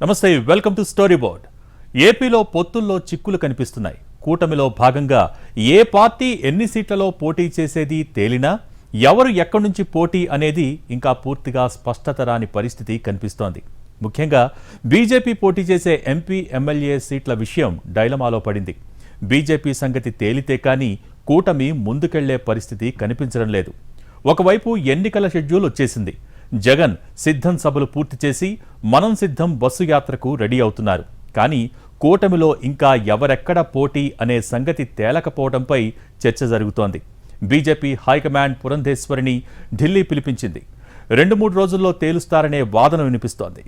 నమస్తే welcome to story board ఏపీలో పొత్తుల్లో చిక్కులు కనిపిస్తున్నాయి. కూటమిలో భాగంగా ఏ పార్టీ ఎన్ని సీట్లలో పోటీ చేసేది తేలినా ఎవరు ఎక్కడి నుంచి పోటీ అనేది ఇంకా పూర్తిగా స్పష్టత రాని పరిస్థితి కనిపిస్తోంది. ముఖ్యంగా బీజేపీ పోటీ చేసే ఎంపీ ఎమ్మెల్యే సీట్ల విషయం డైలమాలో పడింది. బీజేపీ సంగతి తేలితే కానీ కూటమి ముందుకెళ్ళే పరిస్థితి కనిపించడం లేదు. ఒకవైపు ఎన్నికల షెడ్యూల్ వచ్చేసింది. జగన్ సిద్ధం సభలు పూర్తి చేసి మనం సిద్ధం బస్సు యాత్రకు రెడీ అవుతున్నారు. కానీ కూటమిలో ఇంకా ఎవరెక్కడ పోటీ అనే సంగతి తేలకపోవడంపై చర్చ జరుగుతోంది. బీజేపీ హైకమాండ్ పురంధేశ్వరిని ఢిల్లీ పిలిపించింది. రెండు మూడు రోజుల్లో తేలుస్తారనే వాదన వినిపిస్తోంది.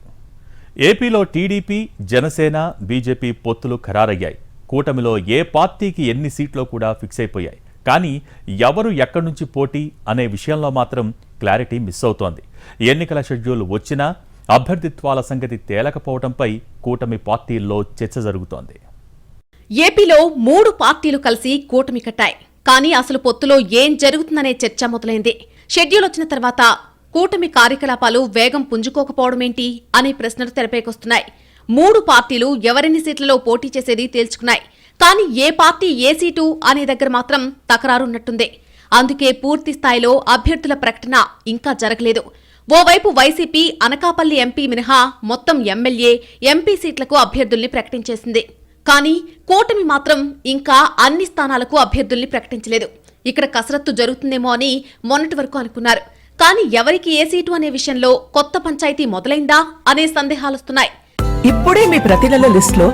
ఏపీలో టీడీపీ జనసేన బీజేపీ పొత్తులు ఖరారయ్యాయి. కూటమిలో ఏ పార్టీకి ఎన్ని సీట్లో కూడా ఫిక్స్ అయిపోయాయి. కానీ ఎవరు ఎక్కడి నుంచి పోటీ అనే విషయంలో మాత్రం క్లారిటీ మిస్ అవుతోంది. ఎన్నికల షెడ్యూల్ వచ్చినా అభ్యర్థిత్వాల సంగతి తేలకపోవడంపై కూటమి పార్టీల్లో చర్చ జరుగుతోంది. ఏపీలో మూడు పార్టీలు కలిసి కూటమి కట్టాయి. కానీ అసలు పొత్తులో ఏం జరుగుతుందనే చర్చ మొదలైంది. షెడ్యూల్ వచ్చిన తర్వాత కూటమి కార్యకలాపాలు వేగం పుంజుకోకపోవడమేంటి అనే ప్రశ్నలు తెరపైకొస్తున్నాయి. మూడు పార్టీలు ఎవరెన్ని సీట్లలో పోటీ చేసేది తేల్చుకున్నాయి. కానీ ఏ పార్టీ ఏ సీటు అనే దగ్గర మాత్రం తకరారున్నట్టుంది. అందుకే పూర్తి స్థాయిలో అభ్యర్థుల ప్రకటన ఇంకా జరగలేదు. ఓవైపు వైసీపీ అనకాపల్లి ఎంపీ మినహా మొత్తం ఎమ్మెల్యే ఎంపీ సీట్లకు అభ్యర్థుల్ని ప్రకటించేసింది. కానీ కూటమి మాత్రం ఇంకా అన్ని స్థానాలకు అభ్యర్థుల్ని ప్రకటించలేదు. ఇక్కడ కసరత్తు జరుగుతుందేమో అని మొన్నటి వరకు అనుకున్నారు. కానీ ఎవరికి ఏ సీటు అనే విషయంలో కొత్త పంచాయతీ మొదలైందా అనే సందేహాలొస్తున్నాయి ఇప్పుడే మీ ప్రతినెల లిస్ట్లో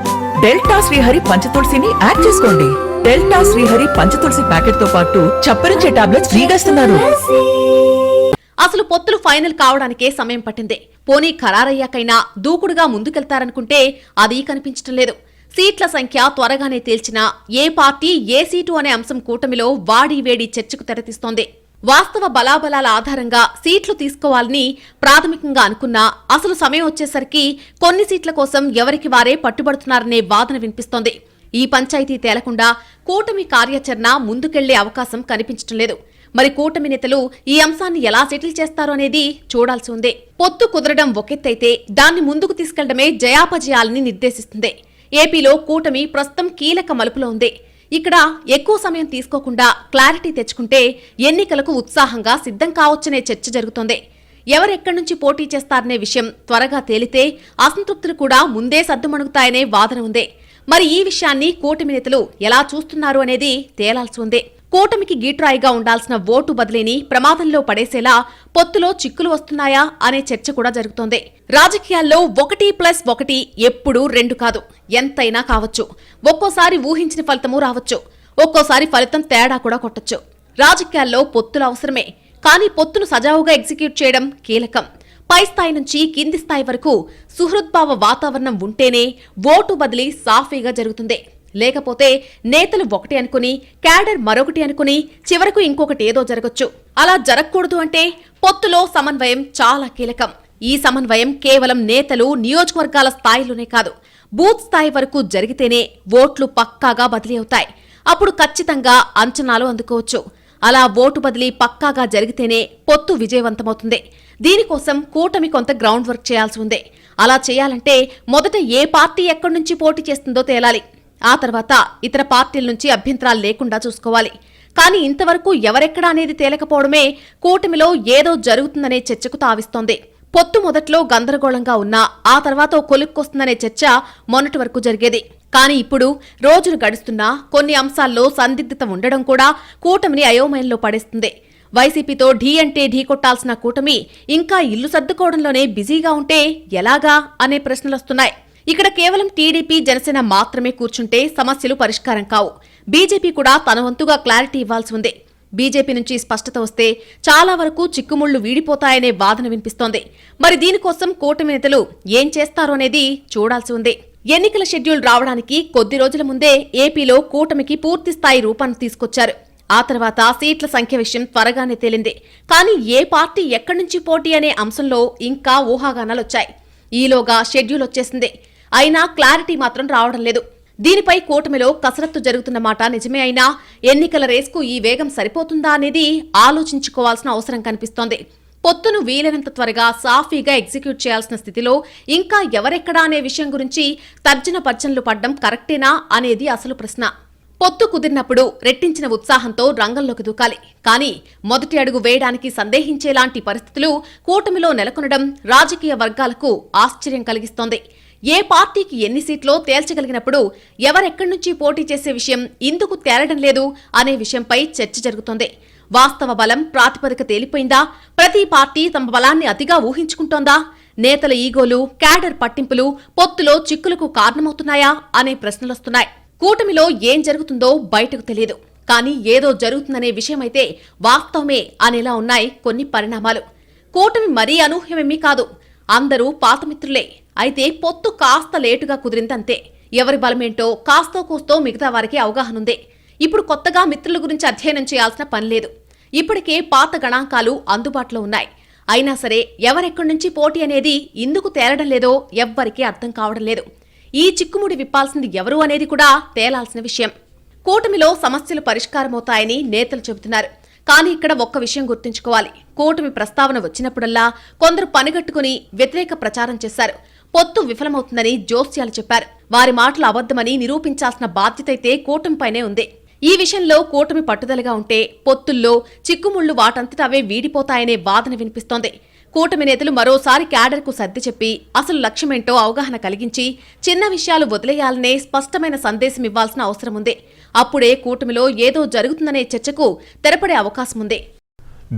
డెల్టా శ్రీహరి పంచతులసిని యాడ్ చేసుకోండి. డెల్టా శ్రీహరి పంచతులసి ప్యాకెట్తో పాటు చప్పరించే టాబ్లెట్స్ ఫ్రీగా ఇస్తున్నారు. అసలు పొత్తులు ఫైనల్ కావడానికే సమయం పట్టింది. పోనీ ఖరారయ్యాకైనా దూకుడుగా ముందుకెళ్తారనుకుంటే అది కనిపించటం లేదు. సీట్ల సంఖ్య త్వరగానే తేల్చినా ఏ పార్టీ ఏ సీటు అనే అంశం కూటమిలో వాడి వేడి చర్చకు తెరతీస్తోంది. వాస్తవ బలాబలాల ఆధారంగా సీట్లు తీసుకోవాలని ప్రాథమికంగా అనుకున్నా అసలు సమయం వచ్చేసరికి కొన్ని సీట్ల కోసం ఎవరికి వారే పట్టుబడుతున్నారనే వాదన వినిపిస్తోంది. ఈ పంచాయతీ తేలకుండా కూటమి కార్యాచరణ ముందుకెళ్ళే అవకాశం కనిపించటం లేదు. మరి కూటమి నేతలు ఈ అంశాన్ని ఎలా సెటిల్ చేస్తారో అనేది చూడాల్సి ఉంది. పొత్తు కుదరడం ఒకెత్తైతే దాన్ని ముందుకు తీసుకెళ్ళడమే జయాపజయాలని నిర్దేశిస్తుంది. ఏపీలో కూటమి ప్రస్తుతం కీలక మలుపులో ఉంది. ఇక్కడ ఎక్కువ సమయం తీసుకోకుండా క్లారిటీ తెచ్చుకుంటే ఎన్నికలకు ఉత్సాహంగా సిద్ధం కావచ్చనే చర్చ జరుగుతోంది. ఎవరెక్కడి నుంచి పోటీ చేస్తారనే విషయం త్వరగా తేలితే అసంతృప్తులు కూడా ముందే సద్దుమణుగుతాయనే వాదన ఉంది. మరి ఈ విషయాన్ని కూటమి నేతలు ఎలా చూస్తున్నారు అనేది తేలాల్సి ఉంది. కూటమికి గీట్రాయిగా ఉండాల్సిన ఓటు బదిలీని ప్రమాదంలో పడేసేలా పొత్తులో చిక్కులు వస్తున్నాయా అనే చర్చ కూడా జరుగుతోంది. రాజకీయాల్లో ఒకటి ప్లస్ ఒకటి ఎప్పుడూ రెండు కాదు. ఎంతైనా కావచ్చు. ఒక్కోసారి ఊహించిన ఫలితము రావచ్చు. ఒక్కోసారి ఫలితం తేడా కూడా కొట్టచ్చు. రాజకీయాల్లో పొత్తులు అవసరమే. కానీ పొత్తును సజావుగా ఎగ్జిక్యూట్ చేయడం కీలకం. పై స్థాయి నుంచి కింది స్థాయి వరకు సుహృద్భావ వాతావరణం ఉంటేనే ఓటు బదిలీ సాఫీగా జరుగుతుంది. లేకపోతే నేతలు ఒకటి అనుకుని క్యాడర్ మరొకటి అనుకుని చివరకు ఇంకొకటి ఏదో జరగొచ్చు. అలా జరగకూడదు అంటే పొత్తులో సమన్వయం చాలా కీలకం. ఈ సమన్వయం కేవలం నేతలు నియోజకవర్గాల స్థాయిలోనే కాదు బూత్ స్థాయి వరకు జరిగితేనే ఓట్లు పక్కాగా బదిలీ అవుతాయి. అప్పుడు ఖచ్చితంగా అంచనాలు అందుకోవచ్చు. అలా ఓటు బదిలీ పక్కాగా జరిగితేనే పొత్తు విజయవంతమవుతుంది. దీనికోసం కూటమి కొంత గ్రౌండ్ వర్క్ చేయాల్సి ఉంది. అలా చేయాలంటే మొదట ఏ పార్టీ ఎక్కడి నుంచి పోటీ చేస్తుందో తేలాలి. ఆ తర్వాత ఇతర పార్టీల నుంచి అభ్యంతరాలు లేకుండా చూసుకోవాలి. కానీ ఇంతవరకు ఎవరెక్కడా అనేది తేలకపోవడమే కూటమిలో ఏదో జరుగుతుందనే చర్చకు తావిస్తోంది. పొత్తు మొదట్లో గందరగోళంగా ఉన్నా ఆ తర్వాత కొలుక్కొస్తుందనే చర్చ మొన్నటి వరకు జరిగేది. కానీ ఇప్పుడు రోజులు గడుస్తున్నా కొన్ని అంశాల్లో సందిగ్ధత ఉండడం కూడా కూటమిని అయోమయంలో పడేస్తుంది. వైసీపీతో ఢీ అంటే ఢీ కొట్టాల్సిన కూటమి ఇంకా ఇల్లు సర్దుకోవడంలోనే బిజీగా ఉంటే ఎలాగా అనే ప్రశ్నలొస్తున్నాయి. ఇక్కడ కేవలం టీడీపీ జనసేన మాత్రమే కూర్చుంటే సమస్యలు పరిష్కారం కావు. బీజేపీ కూడా తన వంతుగా క్లారిటీ ఇవ్వాల్సి ఉంది. బీజేపీ నుంచి స్పష్టత వస్తే చాలా వరకు చిక్కుముళ్ళు వీడిపోతాయనే వాదన వినిపిస్తోంది. మరి దీనికోసం కూటమి నేతలు ఏం చేస్తారో అనేది చూడాల్సి ఉంది. ఎన్నికల షెడ్యూల్ రావడానికి కొద్ది రోజుల ముందే ఏపీలో కూటమికి పూర్తి స్థాయి రూపాన్ని తీసుకొచ్చారు. ఆ తర్వాత సీట్ల సంఖ్య విషయం త్వరగానే తేలింది. కానీ ఏ పార్టీ ఎక్కడి నుంచి పోటీ అనే అంశంలో ఇంకా ఊహాగానాలొచ్చాయి ఈలోగా షెడ్యూల్ వచ్చేసింది. అయినా క్లారిటీ మాత్రం రావడం లేదు. దీనిపై కూటమిలో కసరత్తు జరుగుతున్న మాట నిజమే అయినా ఎన్నికల రేస్కు ఈ వేగం సరిపోతుందా అనేది ఆలోచించుకోవాల్సిన అవసరం కనిపిస్తోంది. పొత్తును వీలైనంత త్వరగా సాఫీగా ఎగ్జిక్యూట్ చేయాల్సిన స్థితిలో ఇంకా ఎవరెక్కడా అనే విషయం గురించి తర్జన పర్జనలు పడ్డం కరెక్టేనా అనేది అసలు ప్రశ్న. పొత్తు కుదిరినప్పుడు రెట్టించిన ఉత్సాహంతో రంగంలోకి దూకాలి. కానీ మొదటి అడుగు వేయడానికి సందేహించేలాంటి పరిస్థితులు కూటమిలో నెలకొనడం రాజకీయ వర్గాలకు ఆశ్చర్యం కలిగిస్తోంది. ఏ పార్టీకి ఎన్ని సీట్లో తేల్చగలిగినప్పుడు ఎవరెక్కడి నుంచి పోటీ చేసే విషయం ఇందుకు తేలడం లేదు అనే విషయంపై చర్చ జరుగుతోంది. వాస్తవ బలం ప్రాతిపదిక తేలిపోయిందా? ప్రతి పార్టీ తమ బలాన్ని అతిగా ఊహించుకుంటోందా? నేతల ఈగోలు క్యాడర్ పట్టింపులు పొత్తులో చిక్కులకు కారణమవుతున్నాయా అనే ప్రశ్నలొస్తున్నాయి కూటమిలో ఏం జరుగుతుందో బయటకు తెలియదు. కానీ ఏదో జరుగుతుందనే విషయమైతే వాస్తవమే అనేలా ఉన్నాయి కొన్ని పరిణామాలు. కూటమి మరీ అనూహ్యమేమీ కాదు. అందరూ పాతమిత్రులే అయితే పొత్తు కాస్త లేటుగా కుదిరిందంతే. ఎవరి బలమేంటో కాస్తో కూస్తో మిగతా వారికి అవగాహన ఉంది ఇప్పుడు కొత్తగా మిత్రుల గురించి అధ్యయనం చేయాల్సిన పని లేదు. ఇప్పటికే పాత గణాంకాలు అందుబాటులో ఉన్నాయి. అయినా సరే ఎవరెక్కడి నుంచి పోటీ అనేది ఇందుకు తేలడం లేదో ఎవ్వరికీ అర్థం కావడం లేదు. ఈ చిక్కుముడి విప్పాల్సింది ఎవరు అనేది కూడా తేలాల్సిన విషయం. కూటమిలో సమస్యలు పరిష్కారమవుతాయని నేతలు చెబుతున్నారు. కానీ ఇక్కడ ఒక్క విషయం గుర్తుంచుకోవాలి. కూటమి ప్రస్తావన వచ్చినప్పుడల్లా కొందరు పనిగట్టుకుని వ్యతిరేక ప్రచారం చేశారు. పొత్తు విఫలమవుతుందని జోస్యాలు చెప్పారు. వారి మాటలు అబద్దమని నిరూపించాల్సిన బాధ్యత అయితే కూటమిపైనే ఉంది. ఈ విషయంలో కూటమి పట్టుదలగా ఉంటే పొత్తుల్లో చిక్కుముళ్ళు వాటంతట అవే వీడిపోతాయనే వాదన వినిపిస్తోంది. కూటమి నేతలు మరోసారి క్యాడర్కు సర్ది చెప్పి అసలు లక్ష్యమేంటో అవగాహన కలిగించి చిన్న విషయాలు వదిలేయాలనే స్పష్టమైన సందేశం ఇవ్వాల్సిన అవసరం ఉంది. అప్పుడే కూటమిలో ఏదో జరుగుతుందనే చర్చకు తెరపడే అవకాశం ఉంది.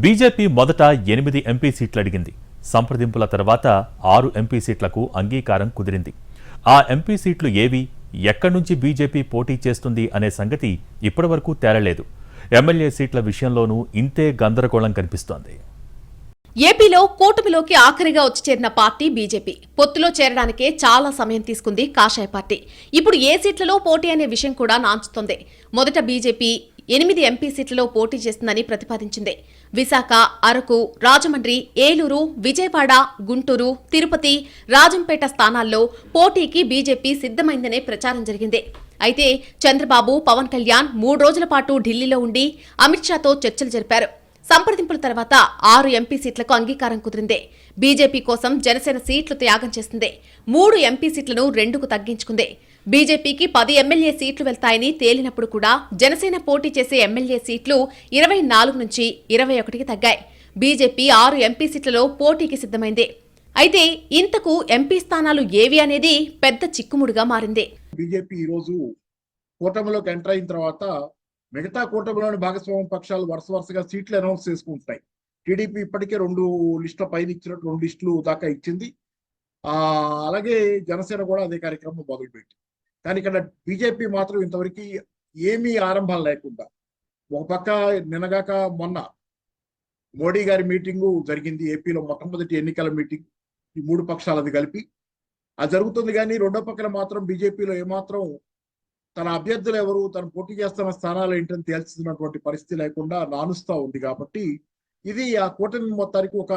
బీజేపీ మొదట ఎనిమిది ఎంపీ సీట్లు అడిగింది. సంప్రదింపుల తర్వాత ఆరు ఎంపీ సీట్లకు అంగీకారం కుదిరింది. ఆ ఎంపీ సీట్లు ఏవి ఎక్కడి నుంచి బీజేపీ పోటీ చేస్తుంది అనే సంగతి ఇప్పటివరకు తేలలేదు. ఎమ్మెల్యే సీట్ల విషయంలోనూ ఇంతే గందరగోళం కనిపిస్తోంది. ఏపీలో కూటమిలోకి ఆఖరిగా వచ్చి చేరిన పార్టీ బీజేపీ. పొత్తులో చేరడానికే చాలా సమయం తీసుకుంది కాషాయ పార్టీ. ఇప్పుడు ఏ సీట్లలో పోటీ అనే విషయం కూడా నాంచుతోంది. మొదట బీజేపీ ఎనిమిది ఎంపీ సీట్లలో పోటీ చేస్తుందని ప్రతిపాదించింది. విశాఖ అరకు రాజమండ్రి ఏలూరు విజయవాడ గుంటూరు తిరుపతి రాజంపేట స్థానాల్లో పోటీకి బీజేపీ సిద్ధమైందనే ప్రచారం జరిగింది. అయితే చంద్రబాబు పవన్ కళ్యాణ్ మూడు రోజుల పాటు ఢిల్లీలో ఉండి అమిత్ షాతో చర్చలు జరిపారు. సంప్రదింపుల తర్వాత ఆరు ఎంపీ సీట్లకు అంగీకారం కుదిరింది. బీజేపీ కోసం జనసేన సీట్లు త్యాగం చేసింది. మూడు ఎంపీ సీట్లను రెండుకు తగ్గించుకుంది. బీజేపీకి పది ఎమ్మెల్యే సీట్లు వెళ్తాయని తేలినప్పుడు కూడా జనసేన పోటీ చేసే ఎమ్మెల్యే సీట్లు ఇరవై నాలుగు నుంచి ఇరవై ఒకటికి తగ్గాయి. బీజేపీ ఆరు ఎంపీ సీట్లలో పోటీకి సిద్ధమైంది. అయితే ఇంతకు ఎంపీ స్థానాలు ఏవి అనేది పెద్ద చిక్కుముడిగా మారింది. బీజేపీ ఈరోజు కూటమిలోకి ఎంటర్ అయిన తర్వాత మిగతా కూటమిలోని భాగస్వామ్య పక్షాలు వరుస వరుసగా సీట్లు అనౌన్స్ చేసుకుంటున్నాయి. టీడీపీ ఇప్పటికే రెండు లిస్టుల పైన ఇచ్చినట్టు రెండు లిస్టులు దాకా ఇచ్చింది. అలాగే జనసేన కూడా అదే కార్యక్రమం మొదలుపెట్టింది. కానీ ఇక్కడ బీజేపీ మాత్రం ఇంతవరకు ఏమీ ఆరంభం లేకుండా ఒక పక్క నినగాక మొన్న మోడీ గారి మీటింగు జరిగింది. ఏపీలో మొట్టమొదటి ఎన్నికల మీటింగ్ ఈ మూడు పక్షాలది కలిపి. అది జరుగుతుంది కానీ రెండో పక్కన మాత్రం బీజేపీలో ఏమాత్రం తన అభ్యర్థులు ఎవరు తను పోటీ చేస్తున్న స్థానాలు ఏంటని తేల్చుతున్నటువంటి పరిస్థితి లేకుండా నానుస్తూ ఉంది కాబట్టి ఇది ఆ కూటమి మొత్తానికి ఒక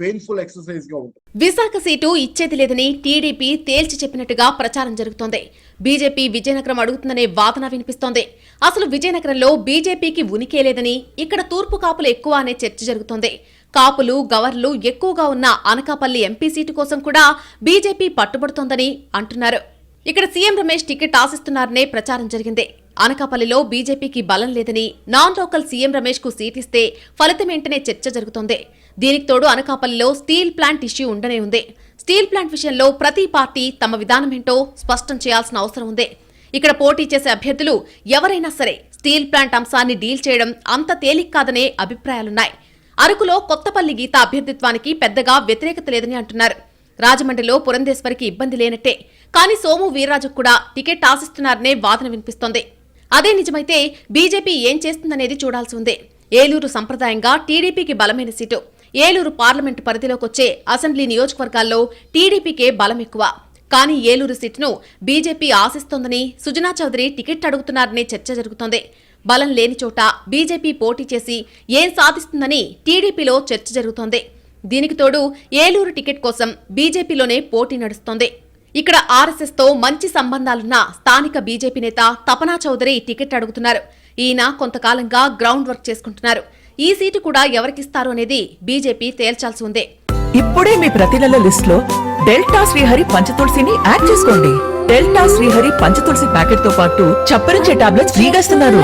పెయిన్ఫుల్ ఎక్సర్సైజ్గా ఉంటుంది. విశాఖ సీటు ఇచ్చేది లేదని టీడీపీ తేల్చి చెప్పినట్టుగా ప్రచారం జరుగుతోంది. బీజేపీ విజయనగరం అడుగుతుందనే వాదన వినిపిస్తోంది. అసలు విజయనగరంలో బీజేపీకి ఉనికే లేదని ఇక్కడ తూర్పు కాపులు ఎక్కువ అనే చర్చ జరుగుతోంది. కాపులు గవర్లు ఎక్కువగా ఉన్న అనకాపల్లి ఎంపీ సీటు కోసం కూడా బీజేపీ పట్టుబడుతోందని అంటున్నారు. ఇక్కడ సీఎం రమేష్ టికెట్ ఆశిస్తున్నారనే ప్రచారం జరిగింది. అనకాపల్లిలో బీజేపీకి బలం లేదని నాన్ లోకల్ సీఎం రమేష్కు సీటిస్తే ఫలితమేంటనే చర్చ జరుగుతోంది. దీనికి తోడు అనకాపల్లిలో స్టీల్ ప్లాంట్ ఇష్యూ ఉండనే ఉంది. స్టీల్ ప్లాంట్ విషయంలో ప్రతి పార్టీ తమ విధానమేంటో స్పష్టం చేయాల్సిన అవసరం ఉంది. ఇక్కడ పోటీ చేసే అభ్యర్థులు ఎవరైనా సరే స్టీల్ ప్లాంట్ అంశాన్ని డీల్ చేయడం అంత తేలిక కాదనే అభిప్రాయాలున్నాయి. అరకులో కొత్తపల్లి గీత అభ్యర్థిత్వానికి పెద్దగా వ్యతిరేకత లేదని అంటున్నారు. రాజమండ్రిలో పురంధేశ్వరికి ఇబ్బంది లేనట్టే. కానీ సోము వీర్రాజుకు కూడా టికెట్ ఆశిస్తున్నారనే వాదన వినిపిస్తోంది. అదే నిజమైతే బీజేపీ ఏం చేస్తుందనేది చూడాల్సి ఉంది. ఏలూరు సంప్రదాయంగా టీడీపీకి బలమైన సీటు. ఏలూరు పార్లమెంటు పరిధిలోకి వచ్చే అసెంబ్లీ నియోజకవర్గాల్లో టీడీపీకే బలం ఎక్కువ కానీ ఏలూరు సీటును బీజేపీ ఆశిస్తోందని సుజనా చౌదరి టికెట్ అడుగుతున్నారనే చర్చ జరుగుతోంది. బలం లేని చోట బీజేపీ పోటీ చేసి ఏం సాధిస్తుందని టీడీపీలో చర్చ జరుగుతోంది. దీనికి తోడు ఏలూరు టికెట్ కోసం బీజేపీలోనే పోటీ నడుస్తోంది. ఇక్కడ ఆర్ఎస్ఎస్తో మంచి సంబంధాలున్న స్థానిక బీజేపీ నేత తపనా చౌదరి టికెట్ అడుగుతున్నారు. ఈయన కొంతకాలంగా గ్రౌండ్ వర్క్ చేసుకుంటున్నారు. ఈ సీటు కూడా ఎవరికిస్తారు అనేది బీజేపీ తేల్చాల్సి ఉంది ఇప్పుడే మీ ప్రతినెల లిస్ట్లో డెల్టా శ్రీహరి పంచతులసిని యాడ్ చేసుకోండి. డెల్టా శ్రీహరి పంచతులసి ప్యాకెట్తో పాటు చప్పరించే టాబ్లెట్స్ ఫ్రీగా ఇస్తున్నారు.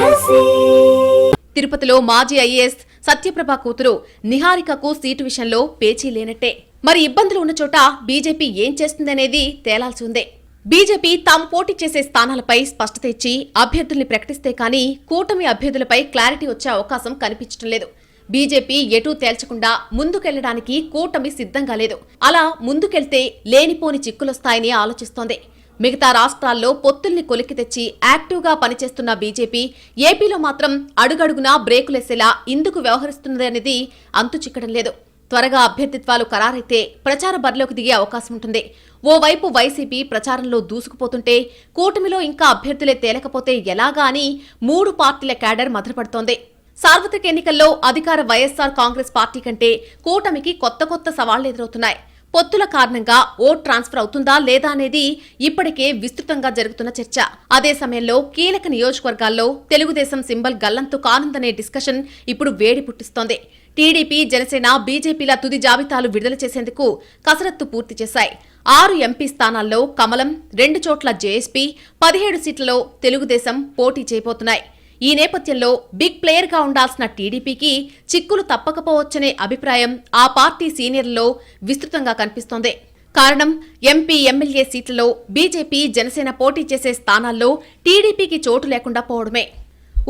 తిరుపతిలో మాజీ ఐఏఎస్ సత్యప్రభ కూతురు నిహారికకు సీటు విషయంలో పేచీ లేనట్టే. మరి ఇబ్బందులు ఉన్న చోట బీజేపీ ఏం చేస్తుందనేది తేలాల్సి ఉంది బీజేపీ తాము పోటీ చేసే స్థానాలపై స్పష్టత ఇచ్చి అభ్యర్థుల్ని ప్రకటిస్తే కానీ కూటమి అభ్యర్థులపై క్లారిటీ వచ్చే అవకాశం కనిపించడం లేదు. బీజేపీ ఎటూ తేల్చకుండా ముందుకెళ్ళడానికి కూటమి సిద్ధంగా లేదు. అలా ముందుకెళ్తే లేనిపోని చిక్కులొస్తాయని ఆలోచిస్తోంది. మిగతా రాష్ట్రాల్లో పొత్తుల్ని కొలికి తెచ్చి యాక్టివ్గా పనిచేస్తున్న బీజేపీ ఏపీలో మాత్రం అడుగడుగునా బ్రేకులేసేలా ఇందుకు వ్యవహరిస్తున్నదనేది అంతు చిక్కడం లేదు. త్వరగా అభ్యర్థిత్వాలు ఖరారైతే ప్రచార బరిలోకి దిగే అవకాశం ఉంటుంది. ఓవైపు వైసీపీ ప్రచారంలో దూసుకుపోతుంటే కూటమిలో ఇంకా అభ్యర్థులే తేలకపోతే ఎలాగా అని మూడు పార్టీల క్యాడర్ మధురపడుతోంది సార్వత్రిక ఎన్నికల్లో అధికార వైఎస్సార్ కాంగ్రెస్ పార్టీ కంటే కూటమికి కొత్త కొత్త సవాళ్ళు ఎదురవుతున్నాయి. పొత్తుల కారణంగా ఓట్ ట్రాన్స్ఫర్ అవుతుందా లేదా అనేది ఇప్పటికే విస్తృతంగా జరుగుతున్న చర్చ. అదే సమయంలో కీలక నియోజకవర్గాల్లో తెలుగుదేశం సింబల్ గల్లంతు కానుందనే డిస్కషన్ ఇప్పుడు వేడి పుట్టిస్తోంది. టీడీపీ జనసేన బీజేపీల తుది జాబితాలు విడుదల చేసేందుకు కసరత్తు పూర్తి చేశాయి. ఆరు ఎంపీ స్థానాల్లో కమలం రెండు చోట్ల జేఎస్పీ పదిహేడు సీట్లలో తెలుగుదేశం పోటీ చేయబోతున్నాయి. ఈ నేపథ్యంలో బిగ్ ప్లేయర్గా ఉండాల్సిన టీడీపీకి చిక్కులు తప్పకపోవచ్చనే అభిప్రాయం ఆ పార్టీ సీనియర్లలో విస్తృతంగా కనిపిస్తోంది. కారణం ఎంపీ ఎమ్మెల్యే సీట్లలో బీజేపీ జనసేన పోటీ చేసే స్థానాల్లో టీడీపీకి చోటు లేకుండా పోవడమే.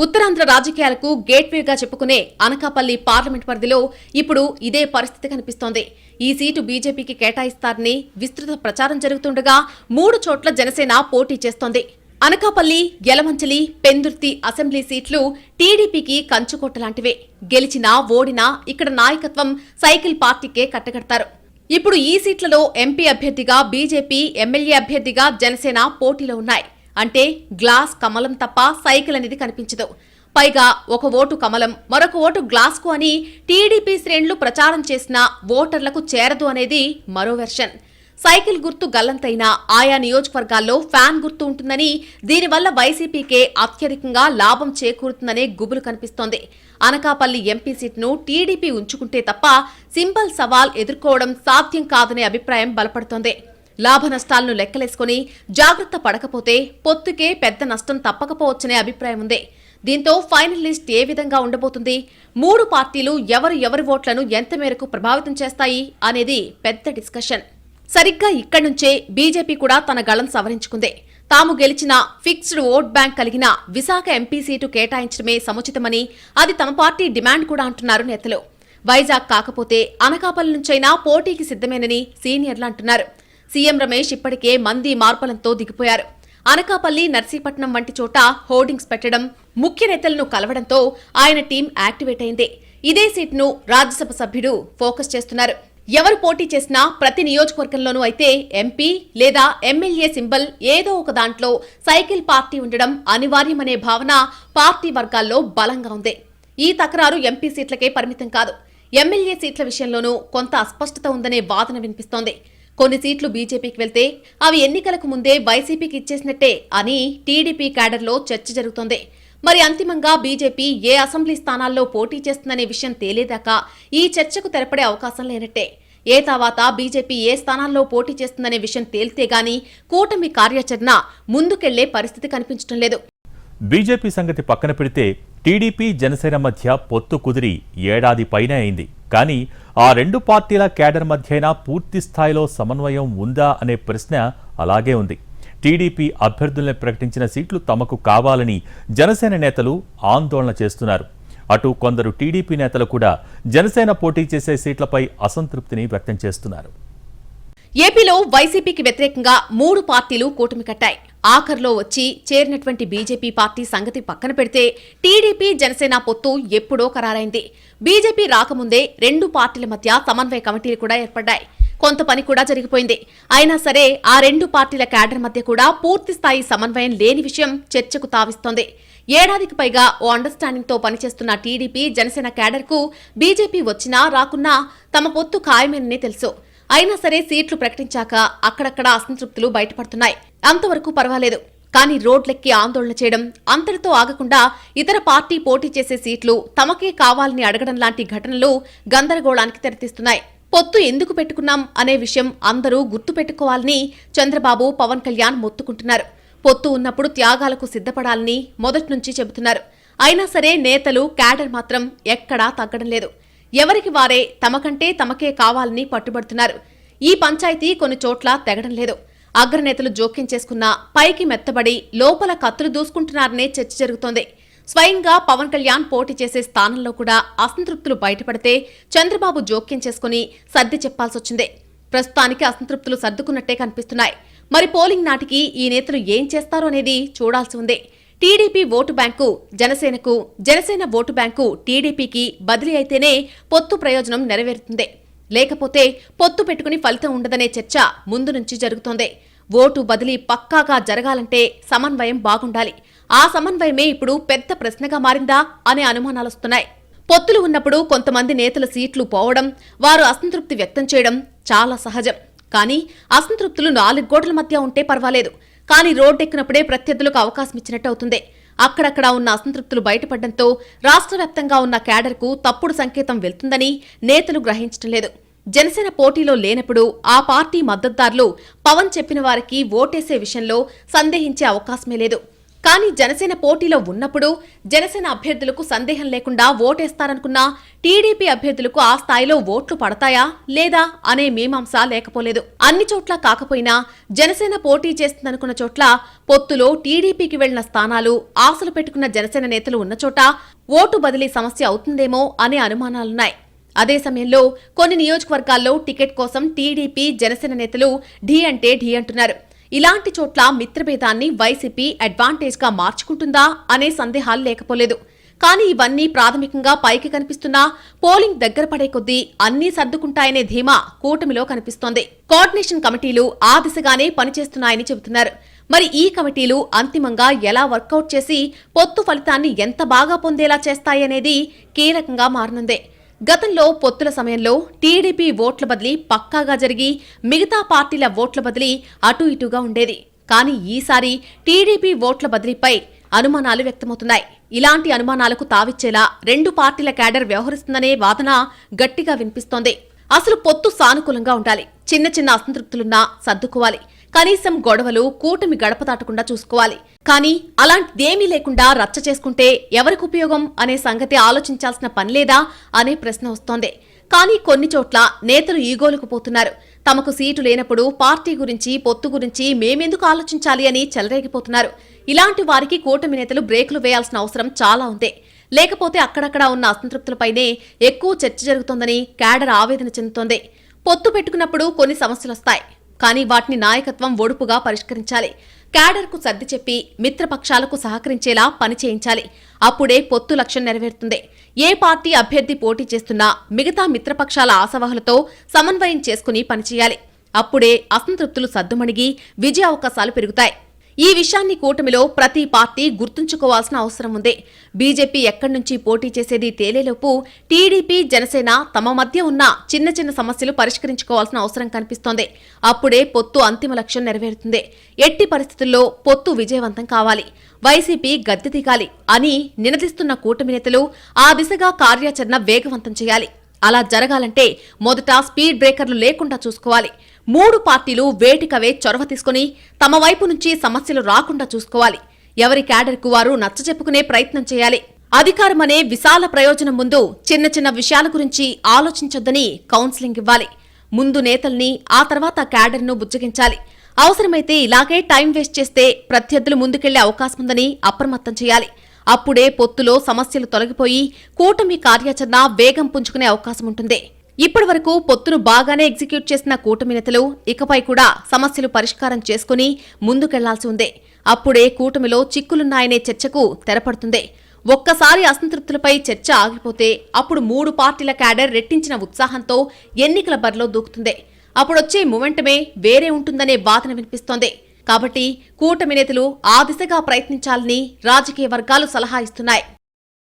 ఉత్తరాంధ్ర రాజకీయాలకు గేట్వేగా చెప్పుకునే అనకాపల్లి పార్లమెంట్ పరిధిలో ఇప్పుడు ఇదే పరిస్థితి కనిపిస్తోంది. ఈ సీటు బీజేపీకి కేటాయిస్తారని విస్తృత ప్రచారం జరుగుతుండగా మూడు చోట్ల జనసేన పోటీ చేస్తోంది. అనకాపల్లి గెలమంచలి పెందుర్తి అసెంబ్లీ సీట్లు టీడీపీకి కంచుకోటలాంటివే గెలిచినా ఓడినా ఇక్కడ నాయకత్వం సైకిల్ పార్టీకే కట్టగడతారు. ఇప్పుడు ఈ సీట్లలో ఎంపీ అభ్యర్థిగా బీజేపీ ఎమ్మెల్యే అభ్యర్థిగా జనసేన పోటీలో ఉన్నాయి. అంటే గ్లాస్ కమలం తప్ప సైకిల్ అనేది కనిపించదు. పైగా ఒక ఓటు కమలం మరొక ఓటు గ్లాస్కు అని టీడీపీ శ్రేణులు ప్రచారం చేసిన ఓటర్లకు చేరదు అనేది మరో వెర్షన్. సైకిల్ గుర్తు గల్లంతైనా ఆయా నియోజకవర్గాల్లో ఫ్యాన్ గుర్తు ఉంటుందని దీనివల్ల వైసీపీకే అత్యధికంగా లాభం చేకూరుతుందనే గుబులు కనిపిస్తోంది. అనకాపల్లి ఎంపీ సీట్ను టీడీపీ ఉంచుకుంటే తప్ప సింబల్ సవాల్ ఎదుర్కోవడం సాధ్యం కాదనే అభిప్రాయం బలపడుతోంది. లాభ నష్టాలను లెక్కలేసుకుని జాగ్రత్త పడకపోతే పొత్తుకే పెద్ద నష్టం తప్పకపోవచ్చనే అభిప్రాయం ఉంది. దీంతో ఫైనల్ లిస్ట్ ఏ విధంగా ఉండబోతుంది? మూడు పార్టీలు ఎవరు ఎవరి ఓట్లను ఎంత మేరకు ప్రభావితం చేస్తాయి అనేది పెద్ద డిస్కషన్. సరిగ్గా ఇక్కడి నుంచే బీజేపీ కూడా తన గళం సవరించుకుంది. తాము గెలిచిన ఫిక్స్డ్ ఓట్ బ్యాంక్ కలిగిన విశాఖ ఎంపీ సీటు కేటాయించడమే సముచితమని అది తమ పార్టీ డిమాండ్ కూడా అంటున్నారు నేతలు. వైజాగ్ కాకపోతే అనకాపల్లి నుంచైనా పోటీకి సిద్ధమేనని సీనియర్లు అంటున్నారు. సీఎం రమేష్ ఇప్పటికే మంది మార్పులంతో దిగిపోయారు. అనకాపల్లి నర్సీపట్నం వంటి చోట హోర్డింగ్స్ పెట్టడం ముఖ్య నేతలను కలవడంతో ఆయన టీం యాక్టివేట్ అయింది. ఇదే సీట్ను రాజ్యసభ సభ్యుడు ఫోకస్ చేస్తున్నారు. ఎవరు పోటీ చేసినా ప్రతి నియోజకవర్గంలోనూ అయితే ఎంపీ లేదా ఎమ్మెల్యే సింబల్ ఏదో ఒక దాంట్లో సైకిల్ పార్టీ ఉండడం అనివార్యమనే భావన పార్టీ వర్గాల్లో బలంగా ఉంది. ఈ తకరారు ఎంపీ సీట్లకే పరిమితం కాదు. ఎమ్మెల్యే సీట్ల విషయంలోనూ కొంత అస్పష్టత ఉందనే వాదన వినిపిస్తోంది. కొన్ని సీట్లు బీజేపీకి వెళ్తే అవి ఎన్నికలకు ముందే వైసీపీకి ఇచ్చేసినట్టే అని టీడీపీ క్యాడర్లో చర్చ జరుగుతోంది. మరి అంతిమంగా బీజేపీ ఏ అసెంబ్లీ స్థానాల్లో పోటీ చేస్తుందనే విషయం తేలేదాకా ఈ చర్చకు తెరపడే అవకాశం లేనట్టే. ఏ తర్వాత బీజేపీ ఏ స్థానాల్లో పోటీ చేస్తుందనే విషయం తేలితే గాని కూటమి కార్యాచరణ ముందుకెళ్ళే పరిస్థితి కనిపించడం లేదు. బీజేపీ సంగతి పక్కన పెడితే టీడీపీ జనసేన మధ్య పొత్తు కుదిరి ఏడాది పైనే అయింది. కానీ ఆ రెండు పార్టీల కేడర్ మధ్యైనా పూర్తి స్థాయిలో సమన్వయం ఉందా అనే ప్రశ్న అలాగే ఉంది. టీడీపీ అభ్యర్థుల్ని ప్రకటించిన సీట్లు తమకు కావాలని జనసేన నేతలు ఆందోళన చేస్తున్నారు. అటు కొందరు టీడీపీ నేతలు కూడా జనసేన పోటీ చేసే సీట్లపై అసంతృప్తిని వ్యక్తం చేస్తున్నారు. ఏపీలో వైసీపీకి వ్యతిరేకంగా మూడు పార్టీలు కూటమి కట్టాయి. ఆఖర్లో వచ్చి చేరినటువంటి బీజేపీ పార్టీ సంగతి పక్కన పెడితే టీడీపీ జనసేన పొత్తు ఎప్పుడో ఖరారైంది. బీజేపీ రాకముందే రెండు పార్టీల మధ్య సమన్వయ కమిటీలు కూడా ఏర్పడ్డాయి. కొంత పని కూడా జరిగిపోయింది. అయినా సరే ఆ రెండు పార్టీల క్యాడర్ మధ్య కూడా పూర్తి స్థాయి సమన్వయం లేని విషయం చర్చకు తావిస్తోంది. ఏడాదికి పైగా ఓ అండర్స్టాండింగ్తో పనిచేస్తున్న టీడీపీ జనసేన క్యాడర్కు బీజేపీ వచ్చినా రాకున్నా తమ పొత్తు ఖాయమేనని తెలుసు. అయినా సరే సీట్లు ప్రకటించాక అక్కడక్కడ అసంతృప్తులు బయటపడుతున్నాయి. అంతవరకు పర్వాలేదు. కానీ రోడ్లెక్కి ఆందోళన చేయడం అంతటితో ఆగకుండా ఇతర పార్టీ పోటీ చేసే సీట్లు తమకే కావాలని అడగడం లాంటి ఘటనలు గందరగోళానికి తెరతీస్తున్నాయి. పొత్తు ఎందుకు పెట్టుకున్నాం అనే విషయం అందరూ గుర్తు పెట్టుకోవాలని చంద్రబాబు పవన్ కళ్యాణ్ మొత్తుకుంటున్నారు. పొత్తు ఉన్నప్పుడు త్యాగాలకు సిద్ధపడాలని మొదట్నుంచి చెబుతున్నారు. అయినా సరే నేతలు క్యాడర్ మాత్రం ఎక్కడా తగ్గడం లేదు. ఎవరికి వారే తమకంటే తమకే కావాలని పట్టుబడుతున్నారు. ఈ పంచాయతీ కొన్ని చోట్ల తెగడం లేదు. అగ్రనేతలు జోక్యం చేసుకున్నా పైకి మెత్తబడి లోపల కత్తులు దూసుకుంటున్నారనే చర్చ జరుగుతోంది. స్వయంగా పవన్ కళ్యాణ్ పోటీ చేసే స్థానంలో కూడా అసంతృప్తులు బయటపడితే చంద్రబాబు జోక్యం చేసుకుని సర్ది చెప్పాల్సొచ్చింది ప్రస్తుతానికి అసంతృప్తులు సర్దుకున్నట్టే కనిపిస్తున్నాయి. మరి పోలింగ్ నాటికి ఈ నేతలు ఏం చేస్తారో అనేది చూడాల్సి ఉంది. టీడీపీ ఓటు బ్యాంకు జనసేనకు జనసేన ఓటు బ్యాంకు టీడీపీకి బదిలీ అయితేనే పొత్తు ప్రయోజనం నెరవేరుతుంది. లేకపోతే పొత్తు పెట్టుకుని ఫలితం ఉండదనే చర్చ ముందు నుంచి జరుగుతోంది. ఓటు బదిలీ పక్కాగా జరగాలంటే సమన్వయం బాగుండాలి. ఆ సమన్వయమే ఇప్పుడు పెద్ద ప్రశ్నగా మారిందా అనే అనుమానాలొస్తున్నాయి పొత్తులు ఉన్నప్పుడు కొంతమంది నేతల సీట్లు పోవడం వారు అసంతృప్తి వ్యక్తం చేయడం చాలా సహజం. కానీ అసంతృప్తులు నాలుగు గోడల మధ్య ఉంటే పర్వాలేదు. కానీ రోడ్డెక్కినప్పుడే ప్రత్యర్థులకు అవకాశం ఇచ్చినట్టు అవుతుంది. అక్కడక్కడ ఉన్న అసంతృప్తులు బయటపడడంతో రాష్ట్ర వ్యాప్తంగా ఉన్న క్యాడర్కు తప్పుడు సంకేతం వెళ్తుందని నేతలు గ్రహించడం లేదు. జనసేన పోటీలో లేనప్పుడు ఆ పార్టీ మద్దతుదారులు పవన్ చెప్పిన వారికి ఓటేసే విషయంలో సందేహించే అవకాశమే లేదు. కానీ జనసేన పోటీలో ఉన్నప్పుడు జనసేన అభ్యర్థులకు సందేహం లేకుండా ఓటేస్తారనుకున్నా టీడీపీ అభ్యర్థులకు ఆ స్థాయిలో ఓట్లు పడతాయా లేదా అనే మీమాంస లేకపోలేదు. అన్ని చోట్ల కాకపోయినా జనసేన పోటీ చేస్తుందనుకున్న చోట్ల పొత్తులో టీడీపీకి వెళ్ళిన స్థానాలు ఆశలు పెట్టుకున్న జనసేన నేతలు ఉన్న చోట ఓటు బదిలీ సమస్య అవుతుందేమో అనే అనుమానాలున్నాయి. అదే సమయంలో కొన్ని నియోజకవర్గాల్లో టికెట్ కోసం టీడీపీ జనసేన నేతలు ఢీ అంటే ఢీ అంటున్నారు. ఇలాంటి చోట్ల మిత్రభేదాన్ని వైసీపీ అడ్వాంటేజ్గా మార్చుకుంటుందా అనే సందేహాలు లేకపోలేదు. కానీ ఇవన్నీ ప్రాథమికంగా పైకి కనిపిస్తున్నా పోలింగ్ దగ్గర పడే కొద్దీ అన్నీ సర్దుకుంటాయనే ధీమా కూటమిలో కనిపిస్తోంది. కోఆర్డినేషన్ కమిటీలు ఆ దిశగానే పనిచేస్తున్నాయని చెబుతున్నారు. మరి ఈ కమిటీలు అంతిమంగా ఎలా వర్కౌట్ చేసి పొత్తు ఫలితాన్ని ఎంత బాగా పొందేలా చేస్తాయనేది కీలకంగా మారనుందే. గతంలో పొత్తుల సమయంలో టీడీపీ ఓట్ల బదిలీ పక్కాగా జరిగి మిగతా పార్టీల ఓట్ల బదిలీ అటు ఇటుగా ఉండేది. కానీ ఈసారి టీడీపీ ఓట్ల బదిలీపై అనుమానాలు వ్యక్తమవుతున్నాయి. ఇలాంటి అనుమానాలకు తావిచ్చేలా రెండు పార్టీల క్యాడర్ వ్యవహరిస్తుందనే వాదన గట్టిగా వినిపిస్తోంది. అసలు పొత్తు సానుకూలంగా ఉండాలి. చిన్న చిన్న అసంతృప్తులున్నా సర్దుకోవాలి. కనీసం గొడవలు కూటమి గడప దాటకుండా చూసుకోవాలి. కానీ అలాంటిదేమీ లేకుండా రచ్చ చేసుకుంటే ఎవరికి ఉపయోగం అనే సంగతి ఆలోచించాల్సిన పని లేదా అనే ప్రశ్న వస్తోంది. కానీ కొన్ని చోట్ల నేతలు ఈగోలకు పోతున్నారు. తమకు సీటు లేనప్పుడు పార్టీ గురించి పొత్తు గురించి మేమెందుకు ఆలోచించాలి అని చెలరేగిపోతున్నారు. ఇలాంటి వారికి కూటమి నేతలు బ్రేకులు వేయాల్సిన అవసరం చాలా ఉంది. లేకపోతే అక్కడక్కడ ఉన్న అసంతృప్తులపైనే ఎక్కువ చర్చ జరుగుతోందని క్యాడర్ ఆవేదన చెందుతోంది. పొత్తు పెట్టుకున్నప్పుడు కొన్ని సమస్యలు వస్తాయి కానీ వాటిని నాయకత్వం ఒడుపుగా పరిష్కరించాలి. క్యాడర్కు సర్ది చెప్పి మిత్రపక్షాలకు సహకరించేలా పని చేయించాలి. అప్పుడే పొత్తు లక్ష్యం నెరవేరుతుంది. ఏ పార్టీ అభ్యర్థి పోటీ చేస్తున్నా మిగతా మిత్రపక్షాల ఆశవాహులతో సమన్వయం చేసుకుని పనిచేయాలి. అప్పుడే అసంతృప్తులు సద్దుమణిగి విజయ అవకాశాలు పెరుగుతాయి. ఈ విషయాన్ని కూటమిలో ప్రతి పార్టీ గుర్తుంచుకోవాల్సిన అవసరం ఉంది. బీజేపీ ఎక్కడి నుంచి పోటీ చేసేది తేలేలోపు టీడీపీ జనసేన తమ మధ్య ఉన్న చిన్న చిన్న సమస్యలు పరిష్కరించుకోవాల్సిన అవసరం కనిపిస్తోంది. అప్పుడే పొత్తు అంతిమ లక్ష్యం నెరవేరుతుంది. ఎట్టి పరిస్థితుల్లో పొత్తు విజయవంతం కావాలి. వైసీపీ గద్దె దిగాలి అని నినదిస్తున్న కూటమి నేతలు ఆ దిశగా కార్యాచరణ వేగవంతం చేయాలి. అలా జరగాలంటే మొదట స్పీడ్ బ్రేకర్లు లేకుండా చూసుకోవాలి. మూడు పార్టీలు వేటికవే చొరవ తీసుకుని తమ వైపు నుంచి సమస్యలు రాకుండా చూసుకోవాలి. ఎవరి క్యాడర్కు వారు నచ్చజెప్పుకునే ప్రయత్నం చేయాలి. అధికారమనే విశాల ప్రయోజనం ముందు చిన్న చిన్న విషయాల గురించి ఆలోచించొద్దని కౌన్సిలింగ్ ఇవ్వాలి. ముందు నేతల్ని ఆ తర్వాత క్యాడర్ను బుజ్జగించాలి. అవసరమైతే ఇలాగే టైం వేస్ట్ చేస్తే ప్రత్యర్థులు ముందుకెళ్ళే అవకాశం ఉందని అప్రమత్తం చేయాలి. అప్పుడే పొత్తులో సమస్యలు తొలగిపోయి కూటమి కార్యాచరణ వేగం పుంజుకునే అవకాశం ఉంటుంది. ఇప్పటి వరకు పొత్తును బాగానే ఎగ్జిక్యూట్ చేసిన కూటమి నేతలు ఇకపై కూడా సమస్యలు పరిష్కారం చేసుకుని ముందుకెళ్ళాల్సి ఉంది. అప్పుడే కూటమిలో చిక్కులున్నాయనే చర్చకు తెరపడుతుంది. ఒక్కసారి అసంతృప్తులపై చర్చ ఆగిపోతే అప్పుడు మూడు పార్టీల క్యాడర్ రెట్టించిన ఉత్సాహంతో ఎన్నికల బరిలో దూకుతుంది. అప్పుడొచ్చే మొమెంటమే వేరే ఉంటుందనే వాదన వినిపిస్తోంది. కాబట్టి కూటమి నేతలు ఆ దిశగా ప్రయత్నించాలని రాజకీయ వర్గాలు సలహా ఇస్తున్నాయి.